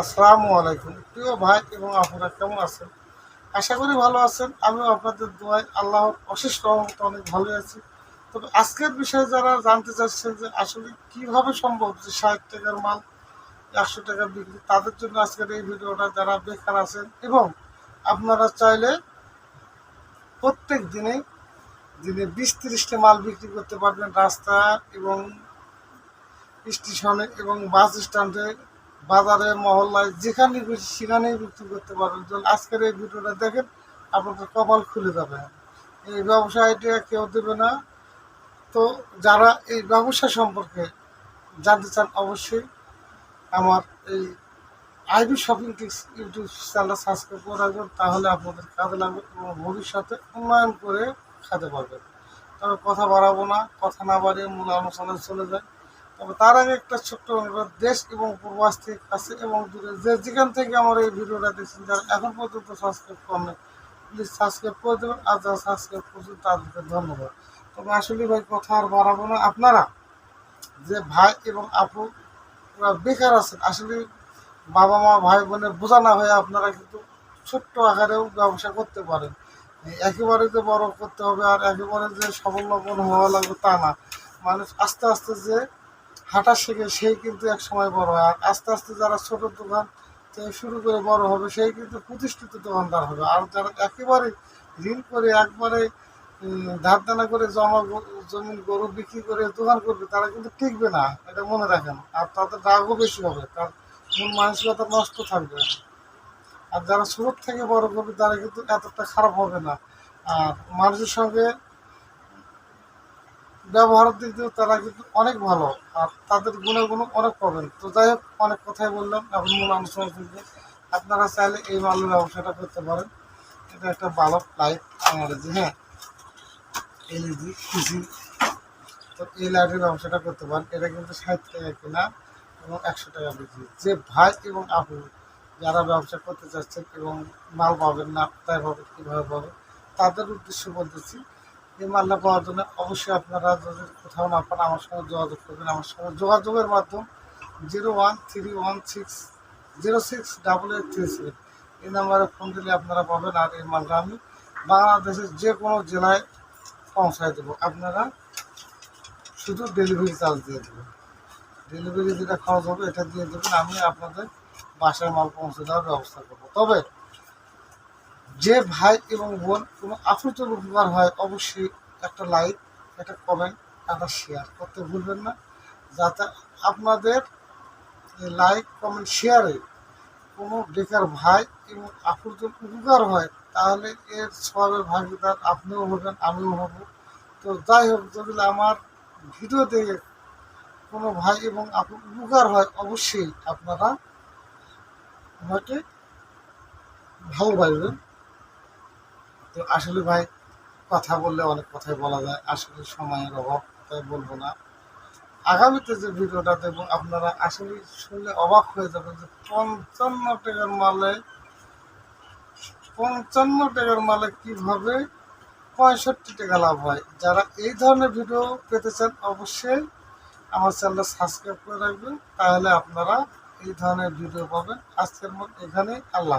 আসসালামু আলাইকুম। প্রিয় ভাই এবং আপনারা কেমন আছেন? আশা করি ভালো আছেন। আমিও আপনাদের দোয়ায় আল্লাহর অশেষ রহমতে অনেক ভালো আছি। তবে আজকের বিষয়ে যারা জানতে চাচ্ছেন যে আসলে কীভাবে সম্ভব যে ষাট টাকার মাল, একশো টাকা বিক্রি, তাদের জন্য আজকের এই ভিডিওটা যারা বেকার আছেন এবং আপনারা চাইলে প্রত্যেক দিনে দিনে বিশ তিরিশটা মাল বিক্রি করতে পারবেন রাস্তা এবং স্টেশনে এবং বাস স্ট্যান্ডে বাজারে, মহল্লায় যেখানে খুশি সেখানেই বিক্রি করতে পারবেন। আজকের এই ভিডিওটা দেখেন, আপনাদের কপাল খুলে যাবে। এই ব্যবসা আইডিয়া কেউ দেবে না। তো যারা এই ব্যবসা সম্পর্কে জানতে চান, অবশ্যই আমার এই আইবি শপিং টিক্স ইউটিউব চ্যানেলটা সাবস্ক্রাইব করে রাখবেন, তাহলে আপনাদের কাজে লাগবে এবং ভবিষ্যতে উন্নয়ন করে খাতে পারবেন। তবে কথা বাড়াবো না, কথা না বাড়িয়ে মূল আলোচনায় চলে যায় তবে তার আগে একটা ছোট্ট অনুরোধ, দেশ এবং পূর্বাস থেকে কাছে এবং দূরে। যে যেখান থেকে আমার এই ভিডিওটা দেখছেন, যারা এখন পর্যন্ত সাবস্ক্রাইব করেন প্লিজ সাবস্ক্রাইব করে দেবেন। আর যারা সাবস্ক্রাইব করছেন, তাদেরকে ধন্যবাদ। তবে আসলে ভাই, কথা আর বাড়াবো না। আপনারা যে ভাই এবং আপুরা বেকার আছেন। আসলে বাবা মা, ভাই বোনের বোঝা না হয়ে আপনারা কিন্তু ছোট্ট আকারেও ব্যবসা করতে পারেন। একেবারে যে বড় করতে হবে আর একেবারে যে সফলমন হওয়া লাগবে তা না। মানুষ আস্তে আস্তে যে হাঁটা শেখে সেই কিন্তু এক সময় বড় হয়। আর আস্তে আস্তে যারা ছোট দোকান থেকে শুরু করে বড় হবে, সেই কিন্তু প্রতিষ্ঠিত দোকানদার হবে। আর যারা একেবারে ঋণ করে একবারে ধার দানা করে জমা জমিন গরু বিক্রি করে দোকান করবে, তারা কিন্তু টিকবে না, এটা মনে রাখেন। আর তাদের রাগও বেশি হবে, তার মন মানসিকতা নষ্ট থাকবে। আর যারা ছোট থেকে বড় করবে, তারা কিন্তু এতটা খারাপ হবে না। আর মানুষের সঙ্গে ব্যবহারের দিক দিয়েও তারা কিন্তু অনেক ভালো, আর তাদের গুণাগুণ অনেক পাবেন। তো যাই হোক, অনেক কথাই বললাম, এখন মূল আলোচনা করব। আপনারা চাইলে এই মালের ব্যবসাটা করতে পারেন। এটা একটা ভালো লাইট যে হ্যাঁ? এলইডি পিসি তো এই লাইটের ব্যবসাটা করতে পারেন। এটা কিন্তু ষাট টাকা কেনা এবং একশো টাকা বিক্রি। যে ভাই এবং আপু যারা ব্যবসা করতে চাচ্ছেন এবং মাল পাবেন না, তাই পাবেন কীভাবে পাবেন, তাদের উদ্দেশ্য বলতেছি এই মালটা পাওয়ার জন্য অবশ্যই আপনারা যদি কোথাও না পান, আমার সঙ্গে যোগাযোগ করবেন, আমার সঙ্গে যোগাযোগের মাধ্যম zero one three one six zero six double eight three seven. এই নাম্বারে ফোন দিলে আপনারা পাবেন আর এই মালটা আমি বাংলাদেশের যে কোনো জেলায় পৌঁছায় দেবো। আপনারা শুধু ডেলিভারি চার্জ দিয়ে দেবেন। ডেলিভারি যেটা খরচ হবে এটা দিয়ে দেবেন, আমি আপনাদের বাসায় মাল পৌঁছে দেওয়ার ব্যবস্থা করব। তবে যে ভাই এবং বোন কোনো আফ্রিত উপকার হয়, অবশ্যই একটা লাইক একটা কমেন্ট একটা শেয়ার করতে ভুলবেন না। যাতে আপনাদের লাইক কমেন্ট শেয়ারে কোনো বেকার ভাই এবং আফ্রিত উপকার হয়, তাহলে এর সবের ভাগিদার আপনিও হবেন, আমিও হব। তো যাই হোক, যদি আমার ভিডিও দেখে কোনো ভাই এবং আপনার উপকার হয়, অবশ্যই আপনারা আমাকে ভালোবাসবেন তো আসলে ভাই, কথা বললে অনেক কথাই বলা যায়। আসলে সময়ের অভাব, তাই বলব না। আগামীতে যে ভিডিওটা দেবো আপনারা আসলে শুনলে অবাক হয়ে যাবেন যে পঞ্চান্ন টাকার মালে, পঞ্চান্ন টাকার মালে কীভাবে পঁয়ষট্টি টাকা লাভ হয়। যারা এই ধরনের ভিডিও পেতে চান, অবশ্যই আমার চ্যানেলটা সাবস্ক্রাইব করে রাখবেন। তাহলে আপনারা এই ধরনের ভিডিও পাবেন। আজকের মতো এখানে আল্লাহ